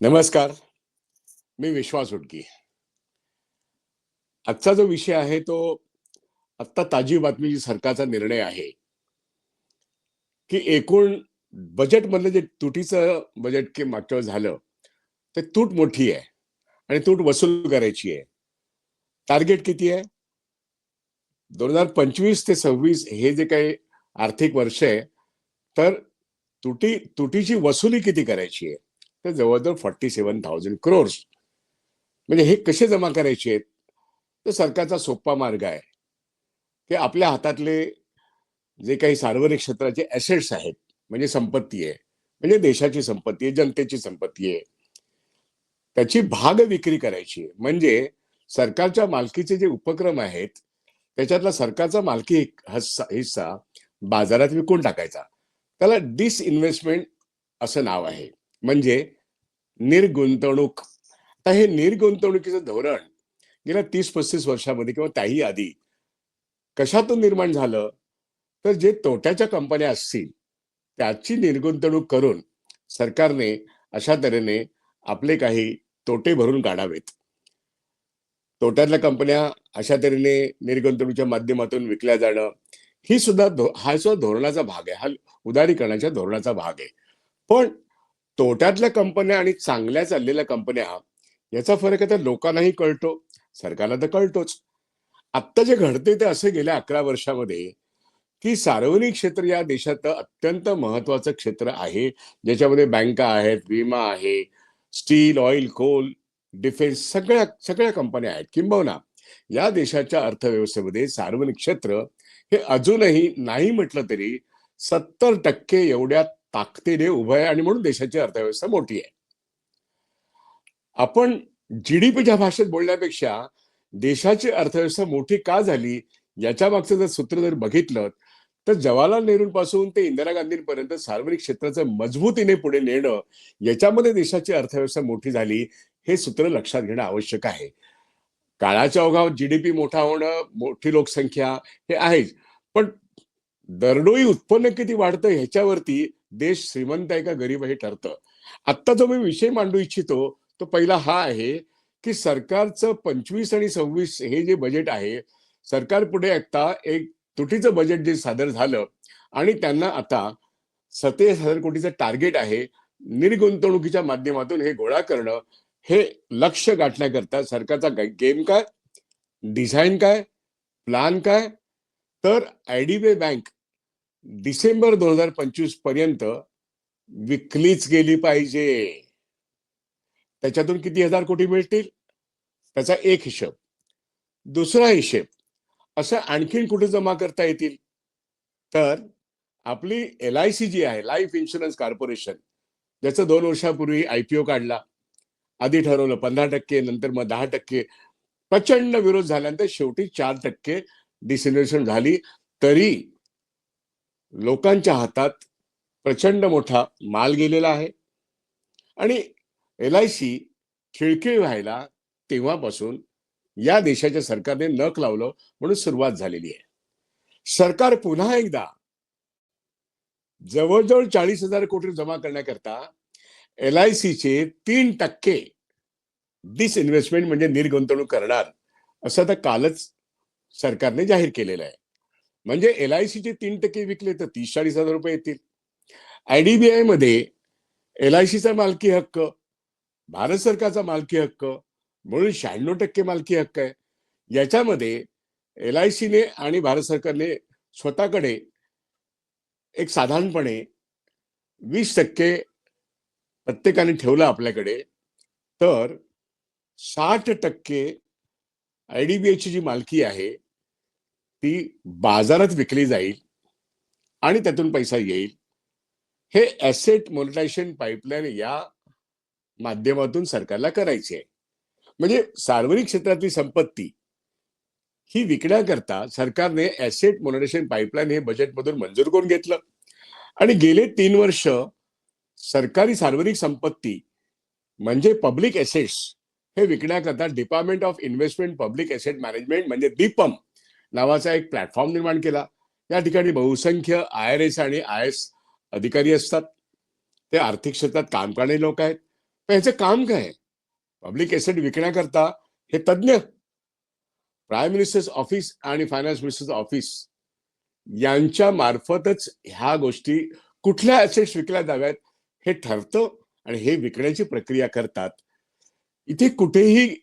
नमस्कार. मी विश्वास उडकी आजचा जो विषय आहे तो आत्ता ताजी बातमी जी सरकारचा निर्णय आहे. की एकूण बजेटमधलं जे तुटीचं बजेट की मागच्या वेळेस झालं ते तूट मोठी आहे आणि तूट वसूल करायची आहे. टार्गेट किती आहे? दोन हजार पंचवीस ते सव्वीस हे जे काही आर्थिक वर्ष आहे तर तुटी तुटीची वसुली किती करायची आहे? तर जवळजवळ फॉर्टी सेवन थाउजंड क्रोर्स म्हणजे हे कसे जमा करायचे आहेत? तर सरकारचा सोपा मार्ग आहे. की आपल्या हातातले जे काही सार्वजनिक क्षेत्राचे ऍसेट्स आहेत म्हणजे संपत्ती आहे म्हणजे देशाची संपत्ती आहे जनतेची संपत्ती आहे. त्याची भाग विक्री करायची म्हणजे सरकारच्या मालकीचे जे उपक्रम आहेत त्याच्यातला सरकारचा मालकी हिस्सा बाजारात विकून टाकायचा. त्याला डिसइन्व्हेस्टमेंट असं नाव आहे. म्हणजे निर्गुंतवणूक. आता हे निर्गुंतवणुकीचं धोरण गेल्या तीस पस्तीस वर्षामध्ये किंवा त्याही आधी कशातून निर्माण झालं? तर जे तोट्याच्या कंपन्या असतील त्याची निर्गुंतवणूक करून सरकारने अशा तऱ्हेने आपले काही तोटे भरून काढावेत. तोट्यातल्या कंपन्या अशा तऱ्हेने निर्गुंतवणुकीच्या माध्यमातून विकल्या जाणं ही सुद्धा धो- हा सुद्धा धोरणाचा भाग आहे. हा उदारीकरणाच्या धोरणाचा भाग आहे. पण तोट्यातल्या कंपन्या आणि चांगल्या चाललेल्या कंपन्या याचा फरक आहे तर लोकांनाही कळतो सरकारला तर कळतोच. आत्ता जे घडते ते असे गेल्या अकरा वर्षामध्ये की सार्वजनिक क्षेत्र या देशात अत्यंत महत्वाचं क्षेत्र आहे. ज्याच्यामध्ये बँका आहेत विमा आहे स्टील ऑइल कोल डिफेन्स सगळ्या सगळ्या कंपन्या आहेत. किंबहुना या देशाच्या अर्थव्यवस्थेमध्ये सार्वजनिक क्षेत्र हे अजूनही नाही म्हटलं तरी सत्तर टक्के एवढ्या ताकदीने उभं आहे आणि म्हणून देशाची अर्थव्यवस्था मोठी आहे. आपण जीडीपीच्या भाषेत बोलण्यापेक्षा देशाची अर्थव्यवस्था मोठी का झाली याच्या मागचं जर सूत्र जर बघितलं तर जवाहरलाल नेहरूंपासून ते इंदिरा गांधींपर्यंत सार्वजनिक क्षेत्राचं मजबूतीने पुढे नेणं याच्यामध्ये देशाची अर्थव्यवस्था मोठी झाली हे सूत्र लक्षात घेणं आवश्यक आहे. काळाच्या ओघात जीडीपी मोठा होणं मोठी लोकसंख्या हे आहेच. पण दरडोई उत्पन्न किती वाढतं ह्याच्यावरती देश श्रीमंत आहे का गरीब आहे हे ठरतं. आत्ता जो मी विषय मांडू इच्छितो तो पहिला हा आहे की सरकारचं पंचवीस आणि सव्वीस हे जे बजेट आहे सरकार पुढे आता एक तुटीचं बजेट जे सादर झालं आणि त्यांना आता सत्तेचाळीस हजार कोटीचं टार्गेट आहे निर्गुंतवणुकीच्या माध्यमातून हे गोळा करणं हे लक्ष गाठण्याकरता सरकारचा गेम काय? डिझाईन काय? प्लान काय? तर आयडीबीआय बँक डिसेंबर दोन हजार पंचवीसपर्यंत विकलीच गेली पाहिजे. त्याच्यातून किती हजार कोटी मिळतील? त्याचा एक हिशेब. दुसरा हिशेब असं आणखीन कुठे जमा करता येतील? तर आपली एल आय सी जी आहे लाईफ इन्शुरन्स कॉर्पोरेशन ज्याचं दोन वर्षापूर्वी आयपीओ काढला. आधी ठरवलं पंधरा टक्के नंतर मग दहा टक्के. प्रचंड विरोध झाल्यानंतर शेवटी चार टक्के डिसिन्वेशन झाली. तरी लोकांच्या हातात प्रचंड मोठा माल गेलेला आहे. आणि एल आय सी खिळखिळ व्हायला तेव्हापासून या देशाच्या सरकारने नख लावलं म्हणून सुरुवात झालेली आहे. सरकार पुन्हा एकदा जवळजवळ चाळीस हजार कोटी जमा करण्याकरता एल आय सीचे तीन टक्के डिसइन्व्हेस्टमेंट म्हणजे निर्गुंतवणूक करणार असं आता कालच सरकारने जाहीर केलेलं आहे. म्हणजे एल आय सीचे तीन टक्के विकले तर तीस चाळीस हजार रुपये येतील. आयडीबीआयमध्ये एल आय सीचा मालकी हक्क भारत सरकारचा मालकी हक्क म्हणून शहाण्णव टक्के मालकी हक्क आहे. याच्यामध्ये एल आय सीने आणि भारत सरकारने स्वतःकडे एक साधारणपणे वीस टक्के प्रत्येकाने ठेवलं आपल्याकडे तर साठ टक्के आय डी बी आयची जी मालकी आहे ती बाजारात विकली जाईल आणि त्यातून पैसा येईल. हे ऍसेट मोनिटायझेशन पाईपलाईन या माध्यमातून सरकारला करायची आहे. म्हणजे सार्वजनिक क्षेत्रातली संपत्ती ही विकण्याकरता सरकारने ऍसेट मोनिटायझेशन पाईपलाईन हे बजेटमधून मंजूर करून घेतलं. आणि गेले तीन वर्ष सरकारी सार्वजनिक संपत्ती म्हणजे पब्लिक एसेट्स हे विकण्याकरता department of investment public asset management म्हणजे दीपम नावाचा एक प्लॅटफॉर्म निर्माण केला. या ठिकाणी बहुसंख्य आय आर एस आणि आय एस अधिकारी असतात. ते आर्थिक क्षेत्रात काम करणारे लोक आहेत. पण याचं काम काय पब्लिक एसेट विकण्याकरता हे तज्ज्ञ प्राईम मिनिस्टर्स ऑफिस आणि फायनान्स मिनिस्टर्स ऑफिस यांच्या मार्फतच ह्या गोष्टी कुठल्या ऍसेट्स विकल्या जाव्यात हे ठरतं आणि हे विकण्याची प्रक्रिया करतात. इथे कुठेही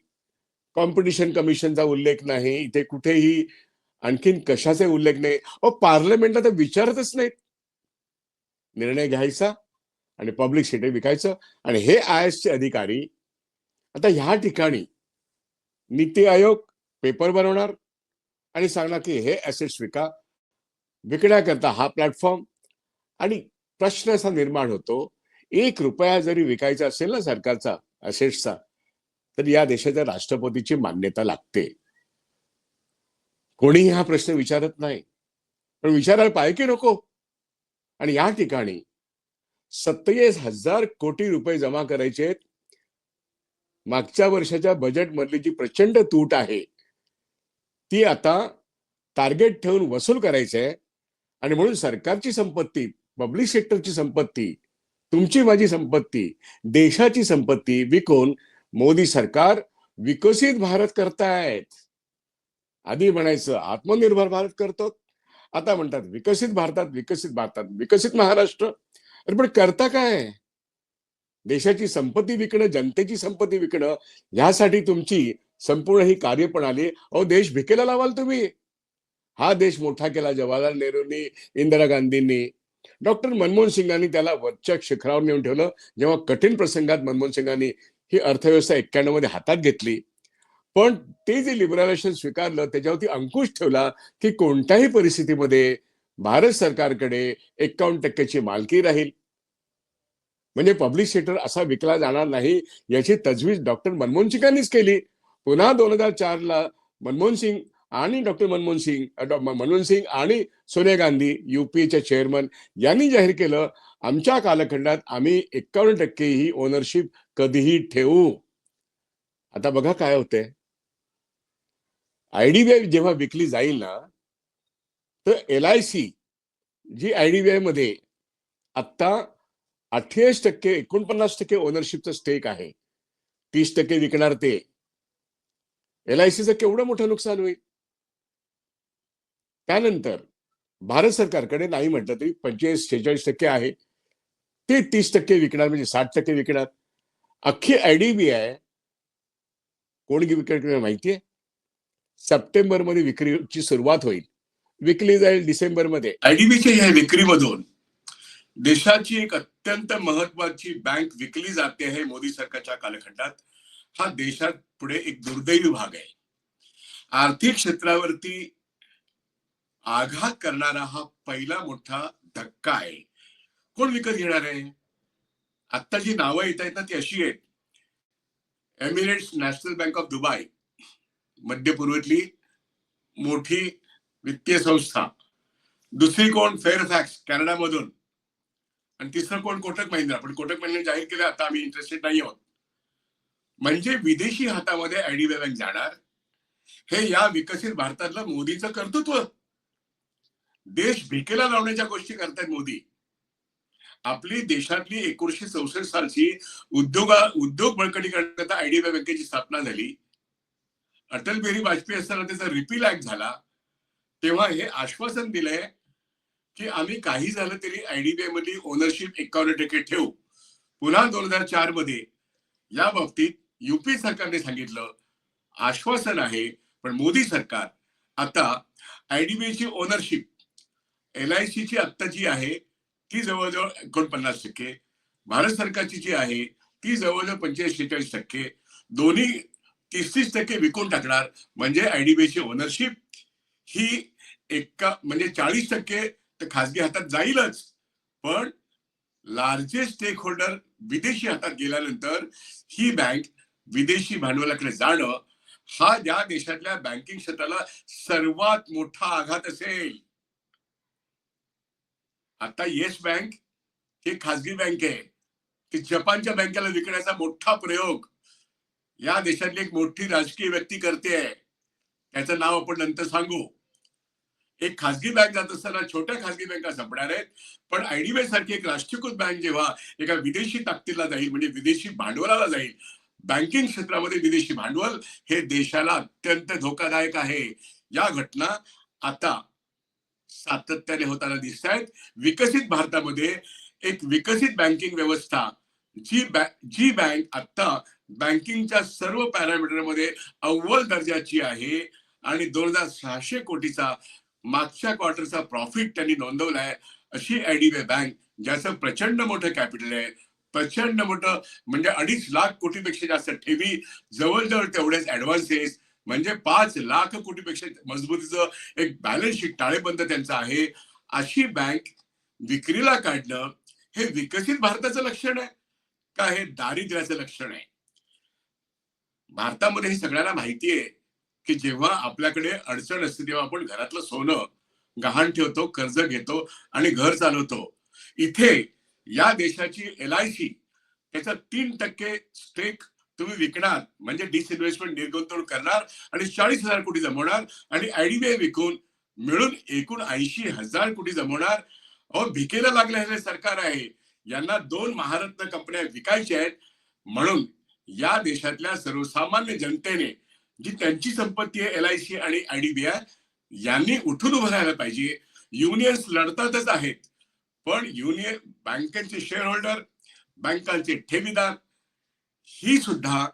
कॉम्पिटिशन कमिशनचा उल्लेख नाही. इथे कुठेही आणखीन कशाचे उल्लेख नाही? अहो पार्लमेंटला तर विचारतच नाहीत. निर्णय घ्यायचा आणि पब्लिक सिटी विकायचं. आणि हे आय चे अधिकारी आता ह्या ठिकाणी नीती आयोग पेपर बनवणार आणि सांगणार की हे ऍसेट्स विका. विकण्याकरता हा प्लॅटफॉर्म आणि प्रश्न असा निर्माण होतो. एक रुपया जरी विकायचा असेल ना सरकारचा असेट्सचा तर या देशाच्या राष्ट्रपतीची मान्यता लागते. कोणीही हा प्रश्न विचारत नाही. पण विचारायला पाहिजे की नको? आणि या ठिकाणी सत्तेचाळीस हजार कोटी रुपये जमा करायचे आहेत. मागच्या वर्षाच्या बजेट मधली जी प्रचंड तूट आहे ती आता टार्गेट ठेवून वसूल करायची आहे. आणि म्हणून सरकारची संपत्ती पब्लिक सेक्टरची संपत्ती तुमची माझी संपत्ती देशाची संपत्ती विकून मोदी सरकार विकसित भारत करतायत. आधी म्हणायचं आत्मनिर्भर भारत करतो. आता म्हणतात विकसित भारतात विकसित भारतात विकसित महाराष्ट्र. अरे पण करता काय? देशाची संपत्ती विकणं जनतेची संपत्ती विकणं ह्यासाठी तुमची संपूर्ण ही कार्यप्रणाली अहो देश भिकेला लावाल तुम्ही. हा देश मोठा केला जवाहरलाल नेहरूंनी इंदिरा गांधींनी. डॉक्टर मनमोहन सिंगांनी त्याला वरच्या शिखरावर नेऊन ठेवलं. जेव्हा कठीण प्रसंगात मनमोहन सिंगांनी ही अर्थव्यवस्था एक्क्याण्णवमध्ये हातात घेतली पण ते जे लिबरलायझेशन स्वीकारलं त्याच्यावरती अंकुश ठेवला की कोणत्याही परिस्थितीमध्ये भारत सरकारकडे एकावन्न टक्क्याची मालकी राहील. म्हणजे पब्लिक सेक्टर असा विकला जाणार नाही याची तजवीज डॉक्टर मनमोहन सिंगांनीच केली. पुन्हा दोन हजार चार ला मनमोहन सिंग आणि डॉक्टर मनमोहन सिंग मनमोहन सिंग आणि सोनिया गांधी युपीएच्या चेअरमन यांनी जाहीर केलं आमच्या कालखंडात आम्ही एकावन्न टक्के ही ओनरशिप कधीही ठेवू. आता बघा काय होतंय. आयडीबीआय जेव्हा विकली जाईल ना तर एल आय सी जी आयडीबीआयमध्ये आत्ता अठ्ठेचाळीस टक्के एकोणपन्नास टक्के ओनरशिपचं स्टेक आहे. तीस टक्के विकणार ते. एल आय सीचं केवढं मोठं नुकसान होईल? त्यानंतर भारत सरकारकडे नाही म्हटलं तरी पंचेचाळीस शेहेचाळीस टक्के आहे. ते तीस टक्के विकणार म्हणजे साठ टक्के विकणार. अख्खी आयडीबीआय कोण विकणार माहितीये सप्टेंबरमध्ये विक्रीची सुरुवात होईल. विकली जाईल डिसेंबरमध्ये आयडीबीच्या या विक्रीमधून देशाची एक अत्यंत महत्वाची बँक विकली जाते आहे मोदी सरकारच्या कालखंडात. हा देशात पुढे एक दुर्दैवी भाग आहे. आर्थिक क्षेत्रावरती आघात करणारा हा पहिला मोठा धक्का आहे. कोण विकत घेणार आहे? आता जी नावं येत आहेत ना ती अशी आहेत. Emirates National Bank of Dubai मध्य पूर्वेतली मोठी वित्तीय संस्था. दुसरी कोण? फेअरफॅक्स कॅनडामधून. आणि तिसरं कोण? कोटक महिंद्रा. पण कोटक महिंद्रा जाहीर केलं आता आम्ही इंटरेस्टेड नाही आहोत. म्हणजे विदेशी हातामध्ये आयडीबीआय बँक जाणार हे या विकसित भारतातलं मोदीचं कर्तृत्व. देश भिकेला लावण्याच्या गोष्टी करतायत मोदी. आपली देशातली एकोणीशे चौसष्ट सालची उद्योगा उद्योग बळकटी करण्याकरता आयडीबीआय बँकेची स्थापना झाली. अटल बिहारी वाजपेयी असताना त्याचा रिपील ऍक्ट झाला तेव्हा हे आश्वासन दिलंय की आम्ही काही झालं तरी आयडीबीआय मधली ओनरशिप एकावन्न टक्के ठेवू. पुन्हा दोन हजार चारमध्ये या बाबतीत युपी सरकारने सांगितलं आश्वासन आहे पण मोदी सरकार आता आयडीबीआयची ओनरशिप एल आय सी ची आत्ता जी आहे ती जवळजवळ एकोणपन्नास टक्के भारत सरकारची जी आहे ती जवळजवळ पंचेचाळीस शेहेचाळीस टक्के दोन्ही तीस तीस टक्के विकून टाकणार. म्हणजे आयडीबीआय ओनरशिप ही एका म्हणजे चाळीस टक्के तर खासगी हातात जाईलच. पण लार्जेस्ट स्टेक होल्डर विदेशी हातात गेल्यानंतर ही बँक विदेशी भांडवलाकडे जाणं हा या देशातल्या बँकिंग क्षेत्राला सर्वात मोठा आघात असेल. आता येस बँक ही खासगी बँक आहे. ती जपानच्या बँकेला विकण्याचा मोठा प्रयोग. या देशातली एक मोठी राजकीय व्यक्ती करते आहे. त्याचं नाव आपण नंतर सांगू. एक खासगी बँक जात असताना छोट्या खासगी बँका संपणार आहेत. पण आयडीबीआय सारखी एक राष्ट्रीयकृत बँक जेव्हा एका विदेशी ताकदीला जाईल म्हणजे विदेशी भांडवलाला जाईल बँकिंग क्षेत्रामध्ये विदेशी भांडवल हे देशाला अत्यंत धोकादायक आहे. या घटना आता सातत्याने होताना दिसत आहेत विकसित भारतामध्ये एक विकसित बँकिंग व्यवस्था जी बँक जी बँक आता बँकिंगच्या सर्व पॅरामीटरमध्ये अव्वल दर्जाची आहे. आणि दोन हजार सहाशे कोटीचा मागच्या क्वार्टरचा प्रॉफिट त्यांनी नोंदवलाय अशी आयडीबीआय बँक ज्याचं प्रचंड मोठं कॅपिटल आहे. प्रचंड मोठं म्हणजे अडीच लाख कोटीपेक्षा जास्त ठेवी जवळजवळ तेवढेच ऍडव्हान्सेस म्हणजे पाच लाख कोटीपेक्षा मजबूतीचं एक बॅलन्स शीट ताळेबंद त्यांचं आहे. अशी बँक विक्रीला काढणं हे विकसित भारताचं लक्षण आहे का हे दारिद्र्याचं लक्षण आहे? भारतामध्ये हे सगळ्यांना माहिती आहे की जेव्हा आपल्याकडे अडचण असते तेव्हा आपण घरातलं सोनं गहाण ठेवतो कर्ज घेतो आणि घर चालवतो. इथे या देशाची एल आय सी त्याचा तीन टक्के स्टेक तुम्ही विकणार म्हणजे डिसइन्व्हेस्टमेंट निर्गुंतवणूक करणार आणि चाळीस हजार कोटी जमवणार आणि आयडीबीआय विकून मिळून एकूण ऐंशी हजार कोटी जमवणार. अहो भिकेला लागले हे सरकार आहे यांना दोन महारत्न कंपन्या विकायच्या आहेत. म्हणून या देशातल्या सर्वसामान्य जनतेने जी त्यांची संपत्ती आहे एल आय सी आणि आयडीबीआय यांनी उठून उभं राहायला पाहिजे. युनियन्स लढतातच आहेत. पण युनियन बँकेचे शेअर होल्डर बँकांचे ठेवीदार ही सुद्धा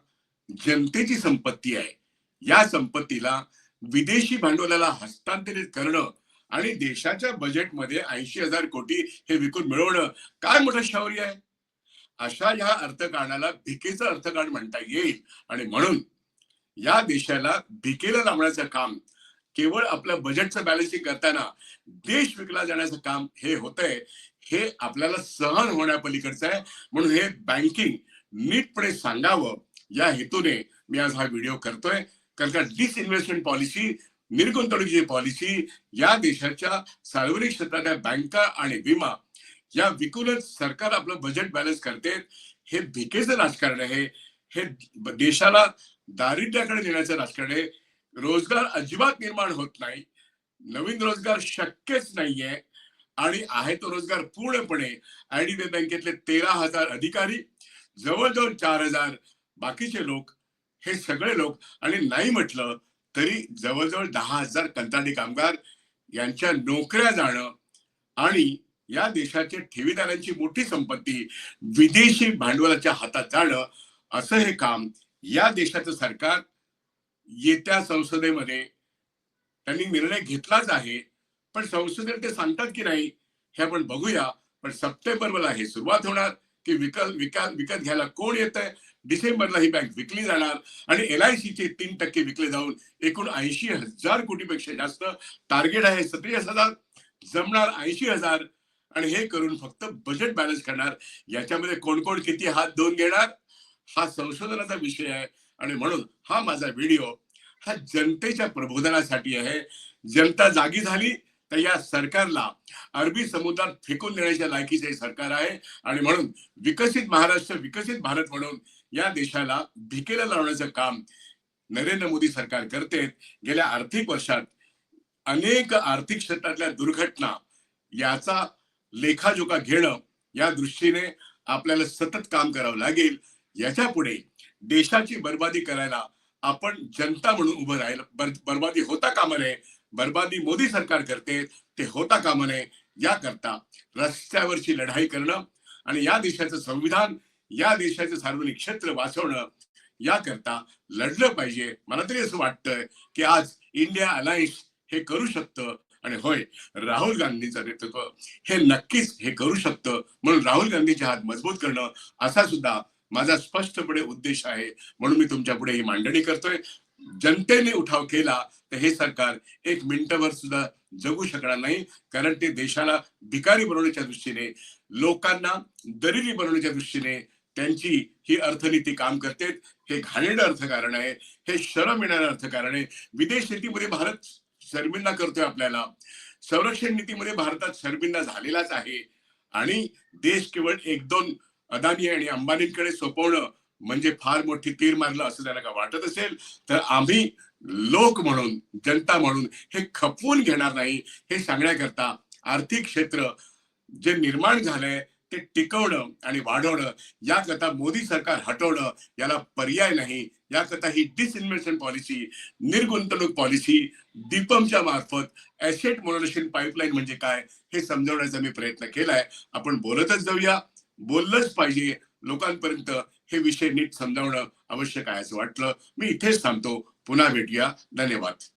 जनतेची संपत्ती आहे. या संपत्तीला विदेशी भांडवलाला हस्तांतरित करणं आणि देशाच्या बजेटमध्ये ऐंशी हजार कोटी हे विकून मिळवणं काय मोठं शौर्य आहे? अशा या अर्थकारणाला भिकेचं अर्थकारण म्हणता येईल. आणि म्हणून या देशाला भिकेला लावण्याचं काम केवळ आपलं बजेटचं बॅलन्सिंग करताना देश विकला जाण्याचं काम हे होतंय हे आपल्याला सहन होण्यापलीकडचं आहे. म्हणून हे बँकिंग नीटपणे सांगावं या हेतूने मी आज हा व्हिडिओ करतोय. कारण का डिसइन्व्हेस्टमेंट पॉलिसी निर्गुंतवणुकीची पॉलिसी या देशाच्या सार्वजनिक क्षेत्रातल्या बँका आणि विमा या विकूनच सरकार आपलं बजेट बॅलन्स करते हे भिकेचं राजकारण आहे. हे देशाला दारिद्र्याकडे नेण्याचं राजकारण आहे. रोजगार अजिबात निर्माण होत नाही. नवीन रोजगार शक्यच नाहीये. आणि आहे तो रोजगार पूर्णपणे आयडीबीआय बँकेतले तेरा हजार अधिकारी जवळजवळ चार हजार बाकीचे लोक हे सगळे लोक आणि नाही म्हटलं तरी जवळजवळ दहा हजार कंत्राटी कामगार यांच्या नोकऱ्या जाणं आणि या देशाच्या ठेवीदारांची मोठी संपत्ती विदेशी भांडवलाच्या हातात जाणं असं हे काम या देशाचं सरकार येत्या संसदेमध्ये त्यांनी निर्णय घेतलाच आहे. पण संसदेत ते सांगतात की नाही हे आपण बघूया. पण सप्टेंबरला हे सुरुवात होणार की विकत विकास विकत घ्यायला कोण येत आहे डिसेंबरला ही बँक विकली जाणार आणि एल आय चे तीन टक्के विकले जाऊन एकूण ऐंशी हजार कोटीपेक्षा जास्त टार्गेट आहे. सत्तेचाळीस हजार जमणार ऐंशी हजार. आणि हे करून फक्त बजेट बॅलन्स करणार. याच्यामध्ये कोण कोण किती हात धुवून घेणार? हा संशोधनाचा विषय आहे. आणि म्हणून हा माझा व्हिडिओ हा जनतेच्या प्रबोधनासाठी आहे. जनता जागी झाली तर या सरकारला अरबी समुद्रात फेकून देण्याच्या लायकीचे हे सरकार आहे. आणि म्हणून विकसित महाराष्ट्र विकसित भारत म्हणून या देशाला भिकेला लावण्याचं काम नरेंद्र मोदी सरकार करते. गेल्या आर्थिक वर्षात अनेक आर्थिक क्षेत्रातल्या दुर्घटना याचा लेखाजोखा घेणं या दृष्टीने आपल्याला सतत काम करावं लागेल. याच्यापुढे देशाची बर्बादी करायला आपण जनता म्हणून उभं राहिलं बर- बर्बादी होता कामा नये. बर्बादी मोदी सरकार करते ते होता कामा नये. याकरता रस्त्यावरची लढाई करणं आणि या देशाचं संविधान या देशाचं सार्वजनिक क्षेत्र वाचवणं याकरता लढलं पाहिजे. मला तरी असं वाटतंय की आज इंडिया अलायन्स हे करू शकतं. आणि होय राहुल गांधीचं नेतृत्व हे नक्कीच हे करू शकतं. म्हणून राहुल गांधीचे हात मजबूत करणं असा सुद्धा माझा स्पष्टपणे उद्देश आहे. म्हणून मी तुमच्यापुढे ही मांडणी करतोय. जनतेने उठाव केला तर हे सरकार एक मिनिटभर सुद्धा जगू शकणार नाही. कारण ते देशाला भिकारी बनवण्याच्या दृष्टीने लोकांना दरिद्री बनवण्याच्या दृष्टीने त्यांची ही अर्थनीती काम करते. हे घाणेरडं अर्थकारण आहे. हे शरम येणारं अर्थकारण आहे. विदेश नीतीमध्ये भारत शर्मिंदा करतोय आपल्याला. संरक्षण नीतीमध्ये भारतात शर्मिंदा झालेलाच आहे. आणि देश केवळ एक दोन अदानी आणि अंबानींकडे सोपवणं म्हणजे फार मोठी तीर मारलं असं त्याला का वाटत असेल? तर आम्ही लोक म्हणून जनता म्हणून हे खपवून घेणार नाही. हे सांगण्याकरता आर्थिक क्षेत्र जे निर्माण झालंय ते टिकवणं आणि वाढवणं याकरता मोदी सरकार हटवणं याला पर्याय नाही. याकरता ही डिसइन्व्हेस्टमेंट पॉलिसी निर्गुंतवणूक पॉलिसी दीपमच्या मार्फत ऍसेट मोनोलेशन पाईपलाईन म्हणजे काय हे समजवण्याचा मी प्रयत्न केलाय. आपण बोलतच जाऊया. बोललंच पाहिजे लोकांपर्यंत हे विषय नीट समजावणं आवश्यक आहे असं वाटलं. मी इथेच थांबतो. पुन्हा भेटूया. धन्यवाद.